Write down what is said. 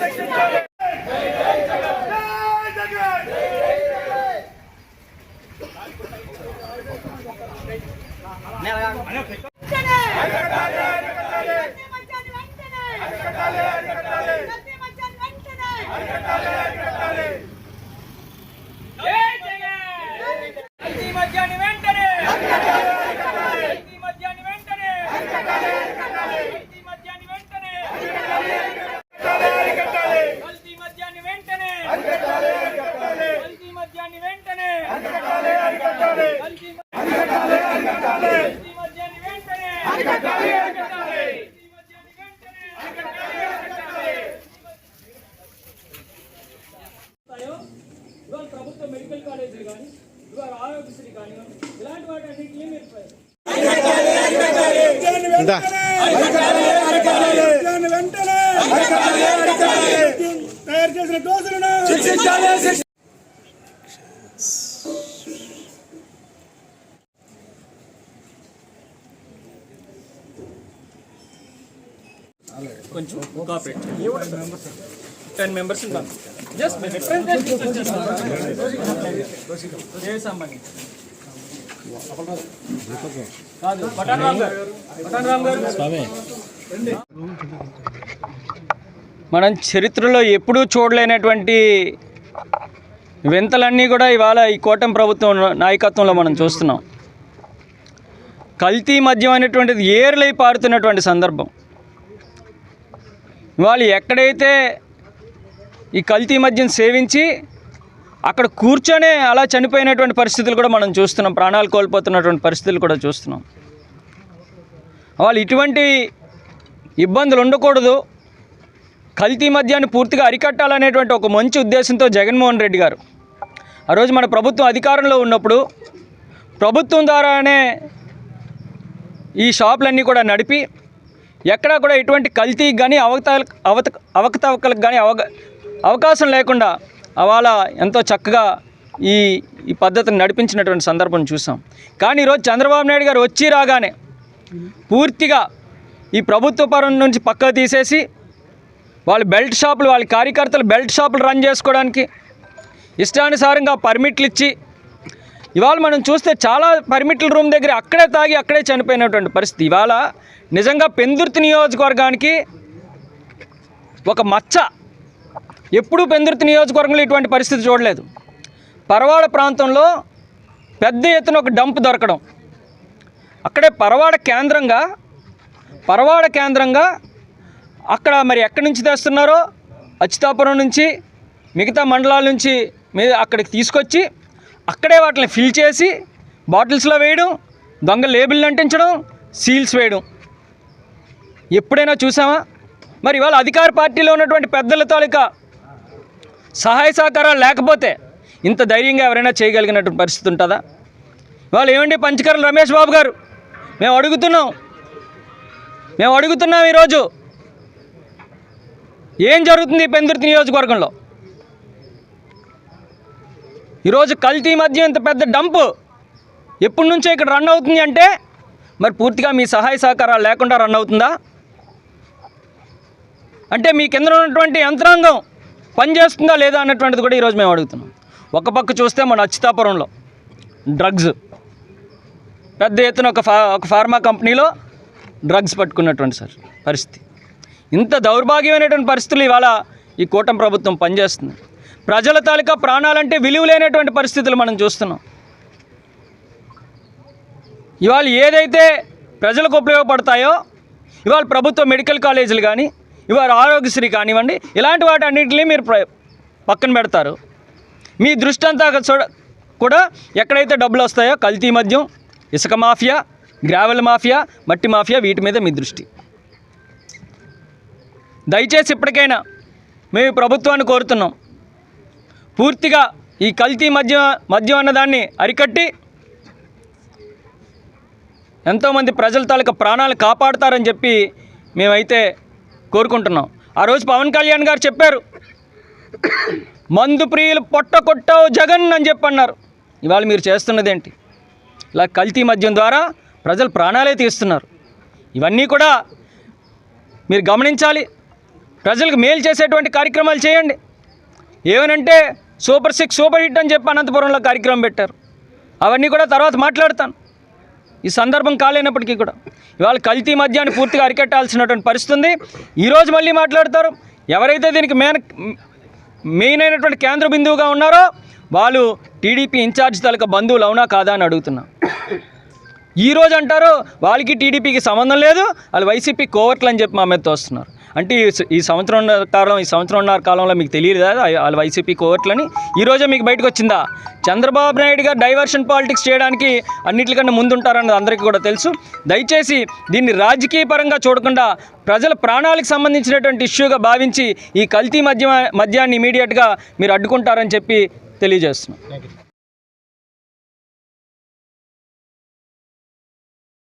కల్తీ దాన్ని వెంటనే తయారు చేసిన డోసులను కొంచెం కోఆపరేట్ టెన్ మెంబర్స్ ఉంటాం జస్ట్ రిప్రజెంటేషన్ ఏ మనం చరిత్రలో ఎప్పుడూ చూడలేనటువంటి వింతలన్నీ కూడా ఇవాళ ఈ కూటమి ప్రభుత్వం నాయకత్వంలో మనం చూస్తున్నాం. కల్తీ మద్యం అనేటువంటిది ఏర్లై పారుతున్నటువంటి సందర్భం. వాళ్ళు ఎక్కడైతే ఈ కల్తీ మద్యం సేవించి అక్కడ కూర్చొనే అలా చనిపోయినటువంటి పరిస్థితులు కూడా మనం చూస్తున్నాం. ప్రాణాలు కోల్పోతున్నటువంటి పరిస్థితులు కూడా చూస్తున్నాం. వాళ్ళు ఇటువంటి ఇబ్బందులు ఉండకూడదు. కల్తీ మద్యాన్ని పూర్తిగా అరికట్టాలనేటువంటి ఒక మంచి ఉద్దేశంతో జగన్మోహన్ రెడ్డి గారు ఆ రోజు మన ప్రభుత్వం అధికారంలో ఉన్నప్పుడు ప్రభుత్వం ద్వారానే ఈ షాపులన్నీ కూడా నడిపి ఎక్కడా కూడా ఎటువంటి కల్తీకి కానీ అవకత అవత అవకతవకలకు కానీ అవకాశం లేకుండా అవాళ ఎంతో చక్కగా ఈ ఈ పద్ధతిని నడిపించినటువంటి సందర్భం చూసాం. కానీ ఈరోజు చంద్రబాబు నాయుడు గారు వచ్చి రాగానే పూర్తిగా ఈ ప్రభుత్వ పరం నుంచి పక్కకు తీసేసి వాళ్ళు బెల్ట్ షాపులు వాళ్ళ కార్యకర్తలు బెల్ట్ షాపులు రన్ చేసుకోవడానికి ఇష్టానుసారంగా పర్మిట్లు ఇచ్చి ఇవాళ మనం చూస్తే చాలా పర్మిట్ల రూమ్ దగ్గర అక్కడే తాగి అక్కడే చనిపోయినటువంటి పరిస్థితి. ఇవాళ నిజంగా పెందుర్తి నియోజకవర్గానికి ఒక మచ్చ ఎప్పుడూ పెందుర్తి నియోజకవర్గంలో ఇటువంటి పరిస్థితి చూడలేదు. పరవాడ ప్రాంతంలో పెద్ద ఎత్తున ఒక డంప్ దొరకడం. అక్కడే పరవాడ కేంద్రంగా పరవాడ కేంద్రంగా అక్కడ మరి ఎక్కడి నుంచి తెస్తున్నారో అచ్యుతాపురం నుంచి మిగతా మండలాల నుంచి మీద అక్కడికి తీసుకొచ్చి అక్కడే వాటిని ఫిల్ చేసి బాటిల్స్లో వేయడం దొంగ లేబుల్ని అంటించడం సీల్స్ వేయడం. ఎప్పుడైనా చూసామా మరి ఇవాళ అధికార పార్టీలో ఉన్నటువంటి పెద్దల తాలూకా సహాయ సహకారాలు లేకపోతే ఇంత ధైర్యంగా ఎవరైనా చేయగలిగినటువంటి పరిస్థితి ఉంటుందా? వాళ్ళు ఏమండి పంచకర్ల రమేష్ బాబు గారు? మేము అడుగుతున్నాం. మేము అడుగుతున్నాం ఈరోజు. ఏం జరుగుతుంది పెందుర్తి నియోజకవర్గంలో? ఈరోజు కల్తీ మధ్య ఇంత పెద్ద డంపు ఎప్పటి నుంచో ఇక్కడ రన్ అవుతుంది అంటే మరి పూర్తిగా మీ సహాయ సహకారాలు లేకుండా రన్ అవుతుందా? అంటే మీ కింద ఉన్నటువంటి యంత్రాంగం పనిచేస్తుందా లేదా అన్నటువంటిది కూడా ఈరోజు మేము అడుగుతున్నాం. ఒక పక్క చూస్తే మన అచ్యుతాపురంలో డ్రగ్స్ పెద్ద ఎత్తున ఒక ఫా ఒక ఫార్మా కంపెనీలో డ్రగ్స్ పట్టుకున్నటువంటి సార్ పరిస్థితి. ఇంత దౌర్భాగ్యమైనటువంటి పరిస్థితులు ఇవాళ ఈ కూటమి ప్రభుత్వం పనిచేస్తుంది. ప్రజల తాలూకా ప్రాణాలంటే విలువ లేనటువంటి పరిస్థితులు మనం చూస్తున్నాం. ఇవాళ ఏదైతే ప్రజలకు ఉపయోగపడతాయో ఇవాళ ప్రభుత్వ మెడికల్ కాలేజీలు కానీ ఇవాళ ఆరోగ్యశ్రీ కానివ్వండి ఇలాంటి వాటి అన్నింటినీ మీరు ప్ర- పక్కన పెడతారు. మీ దృష్టి అంతా చూడ కూడా ఎక్కడైతే డబ్బులు వస్తాయో కల్తీ మద్యం ఇసుక మాఫియా గ్రావెల్ మాఫియా మట్టి మాఫియా వీటి మీద మీ దృష్టి. దయచేసి ఇప్పటికైనా మేము ప్రభుత్వాన్ని కోరుతున్నాం. పూర్తిగా ఈ కల్తీ మద్యం మద్యం అన్నదాన్ని అరికట్టి ఎంతోమంది ప్రజల తాలూకా ప్రాణాలు కాపాడుతారని చెప్పి మేమైతే కోరుకుంటున్నాం. ఆ రోజు పవన్ కళ్యాణ్ గారు చెప్పారు మందు ప్రియులు పొట్ట కొట్టావు జగన్ అని చెప్పి అన్నారు ఇవాళ మీరు చేస్తున్నది ఏంటి ఇలా కల్తీ మద్యం ద్వారా ప్రజలు ప్రాణాలే తీస్తున్నారు. ఇవన్నీ కూడా మీరు గమనించాలి. ప్రజలకు మేలు చేసేటువంటి కార్యక్రమాలు చేయండి. ఏమనంటే సూపర్ సిక్స్ సూపర్ హిట్ అని చెప్పి అనంతపురంలో కార్యక్రమం పెట్టారు. అవన్నీ కూడా తర్వాత మాట్లాడతాను. ఈ సందర్భం కాలేనప్పటికీ కూడా. ఇవాళ కల్తీ మద్యాన్ని పూర్తిగా అరికట్టాల్సినటువంటి పరిస్థితి ఉంది. ఈరోజు మళ్ళీ మాట్లాడతారు. ఎవరైతే దీనికి మెయిన్ మెయిన్ అయినటువంటి కేంద్ర బిందువుగా ఉన్నారో వాళ్ళు టీడీపీ ఇన్ఛార్జ్ తాలూకా బంధువులు అవునా కాదా అని అడుగుతున్నా. ఈ రోజు అంటారు వాళ్ళకి టీడీపీకి సంబంధం లేదు వాళ్ళు వైసీపీ కోవర్ట్లు అని చెప్పి మా మీద తోస్తున్నారు. అంటే ఈ స- ఈ సంవత్సరం కాలం ఈ సంవత్సరంన్నర కాలంలో మీకు తెలియదా కదా వాళ్ళు వైసీపీ కోర్టులని? ఈరోజే మీకు బయటకు వచ్చిందా? చంద్రబాబు నాయుడు గారు డైవర్షన్ పాలిటిక్స్ చేయడానికి అన్నిటికన్నా ముందుంటారన్నది అందరికీ కూడా తెలుసు. దయచేసి దీన్ని రాజకీయ పరంగా చూడకుండా ప్రజల ప్రాణాలకు సంబంధించినటువంటి ఇష్యూగా భావించి ఈ కల్తీ మద్య మద్యాన్ని ఇమీడియట్గా మీరు అడ్డుకుంటారని చెప్పి తెలియజేస్తున్నాం.